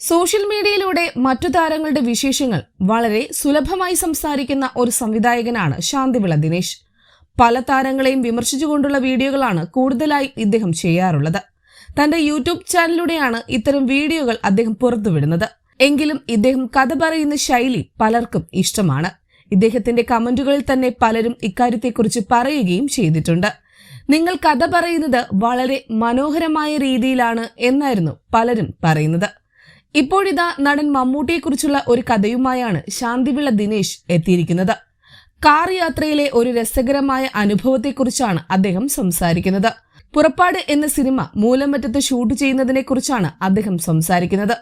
Social മീഡിയയിലൂടെ മറ്റു താരങ്ങളുടെ വിശേഷങ്ങൾ വളരെ സുലഭമായി സംസാരിക്കുന്ന ഒരു സംവിധായകനാണ് ശാന്തിവിള ദിനേശ്. പല താരങ്ങളെയും വിമർശിച്ചുകൊണ്ടുള്ള വീഡിയോകളാണ് കൂടുതലായി ഇദ്ദേഹം ചെയ്യാറുള്ളത്. തന്റെ യൂട്യൂബ് ചാനലിലൂടെയാണ് ഇത്തരം വീഡിയോകൾ അദ്ദേഹം പുറത്തുവിടുന്നത്. എങ്കിലും ഇദ്ദേഹം കഥ പറയുന്ന ശൈലി പലർക്കും ഇഷ്ടമാണ്. ഇദ്ദേഹത്തിന്റെ കമന്റുകളിൽ തന്നെ പലരും ഇക്കാര്യത്തെക്കുറിച്ച് പറയുകയും ചെയ്തിട്ടുണ്ട്. നിങ്ങൾ കഥ പറയുന്നത് വളരെ മനോഹരമായ രീതിയിലാണ് എന്നായിരുന്നു പലരും പറയുന്നത്. ഇപ്പോഴിതാ നടൻ മമ്മൂട്ടിയെക്കുറിച്ചുള്ള ഒരു കഥയുമായാണ് ശാന്തിവിള ദിനേശ് എത്തിയിരിക്കുന്നത്. കാർ യാത്രയിലെ ഒരു രസകരമായ അനുഭവത്തെക്കുറിച്ചാണ് അദ്ദേഹം സംസാരിക്കുന്നത്. പുറപ്പാട് എന്ന സിനിമ മൂലമറ്റത്ത് ഷൂട്ട് ചെയ്യുന്നതിനെ കുറിച്ചാണ് അദ്ദേഹം സംസാരിക്കുന്നത്.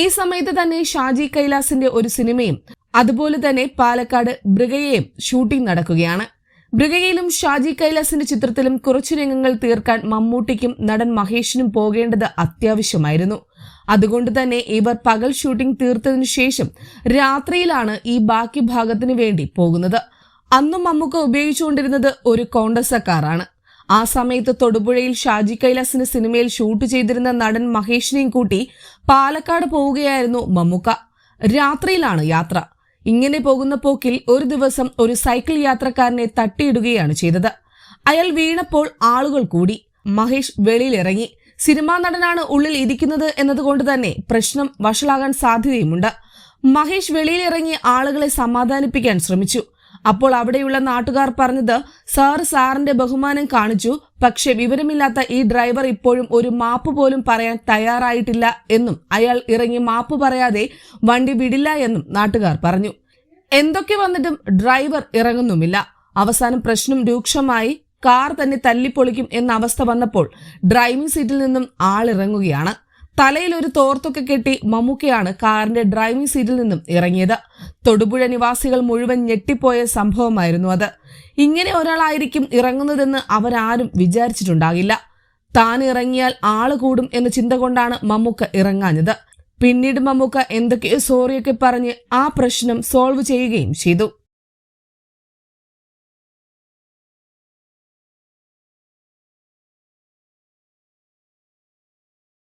ഈ സമയത്ത് തന്നെ ഷാജി കൈലാസിന്റെ ഒരു സിനിമയും അതുപോലെ തന്നെ പാലക്കാട് ബ്രിഗയെയും ഷൂട്ടിംഗ് നടക്കുകയാണ്. ബ്രിഗയിലും ഷാജി കൈലാസിന്റെ ചിത്രത്തിലും കുറച്ചു രംഗങ്ങൾ തീർക്കാൻ മമ്മൂട്ടിക്കും നടൻ മഹേഷിനും പോകേണ്ടത് അത്യാവശ്യമായിരുന്നു. അതുകൊണ്ട് തന്നെ ഇവർ പകൽ ഷൂട്ടിംഗ് തീർത്തതിനു ശേഷം രാത്രിയിലാണ് ഈ ബാക്കി ഭാഗത്തിനു വേണ്ടി പോകുന്നത്. അന്നും മമ്മൂക്ക ഉപയോഗിച്ചുകൊണ്ടിരുന്നത് ഒരു കോണ്ടസ കാറാണ് ആ സമയത്ത് തൊടുപുഴയിൽ ഷാജി കൈലാസിന്റെ സിനിമയിൽ ഷൂട്ട് ചെയ്തിരുന്ന നടൻ മഹേഷിനെയും കൂട്ടി പാലക്കാട് പോവുകയായിരുന്നു മമ്മൂക്ക. രാത്രിയിലാണ് യാത്ര. ഇങ്ങനെ പോകുന്ന പോക്കിൽ ഒരു ദിവസം ഒരു സൈക്കിൾ യാത്രക്കാരനെ തട്ടിയിടുകയാണ് ചെയ്തത്. അയാൾ വീണപ്പോൾ ആളുകൾ കൂടി. മഹേഷ് വെളിയിലിറങ്ങി. സിനിമാ നടനാണ് ഉള്ളിൽ ഇരിക്കുന്നത് എന്നതുകൊണ്ട് തന്നെ പ്രശ്നം വഷളാകാൻ സാധ്യതയുമുണ്ട്. മഹേഷ് വെളിയിലിറങ്ങി ആളുകളെ സമാധാനിപ്പിക്കാൻ ശ്രമിച്ചു. അപ്പോൾ അവിടെയുള്ള നാട്ടുകാർ പറഞ്ഞത് സാർ സാറിന്റെ ബഹുമാനം കാണിച്ചു പക്ഷെ വിവരമില്ലാത്ത ഈ ഡ്രൈവർ ഇപ്പോഴും ഒരു മാപ്പ് പോലും പറയാൻ തയ്യാറായിട്ടില്ല എന്നും അയാൾ ഇറങ്ങി മാപ്പ് പറയാതെ വണ്ടി വിടില്ല എന്നും നാട്ടുകാർ പറഞ്ഞു. എന്തൊക്കെ വന്നിട്ടും ഡ്രൈവർ ഇറങ്ങുന്നുമില്ല. അവസാനം പ്രശ്നം രൂക്ഷമായി. കാർ തന്നെ തല്ലിപ്പൊളിക്കും എന്ന അവസ്ഥ വന്നപ്പോൾ ഡ്രൈവിംഗ് സീറ്റിൽ നിന്നും ആളിറങ്ങുകയാണ്. തലയിൽ ഒരു തോർത്തൊക്കെ കെട്ടി മമ്മൂക്കയാണ് കാറിന്റെ ഡ്രൈവിംഗ് സീറ്റിൽ നിന്നും ഇറങ്ങിയത്. തൊടുപുഴ നിവാസികൾ മുഴുവൻ ഞെട്ടിപ്പോയ സംഭവമായിരുന്നു അത്. ഇങ്ങനെ ഒരാളായിരിക്കും ഇറങ്ങുന്നതെന്ന് അവരാരും വിചാരിച്ചിട്ടുണ്ടാകില്ല. താൻ ഇറങ്ങിയാൽ ആൾ കൂടും എന്ന ചിന്ത കൊണ്ടാണ് മമ്മൂക്ക ഇറങ്ങാഞ്ഞത്. പിന്നീട് മമ്മൂക്ക എന്തൊക്കെയോ സോറിയൊക്കെ പറഞ്ഞ് ആ പ്രശ്നം സോൾവ് ചെയ്യുകയും ചെയ്തു.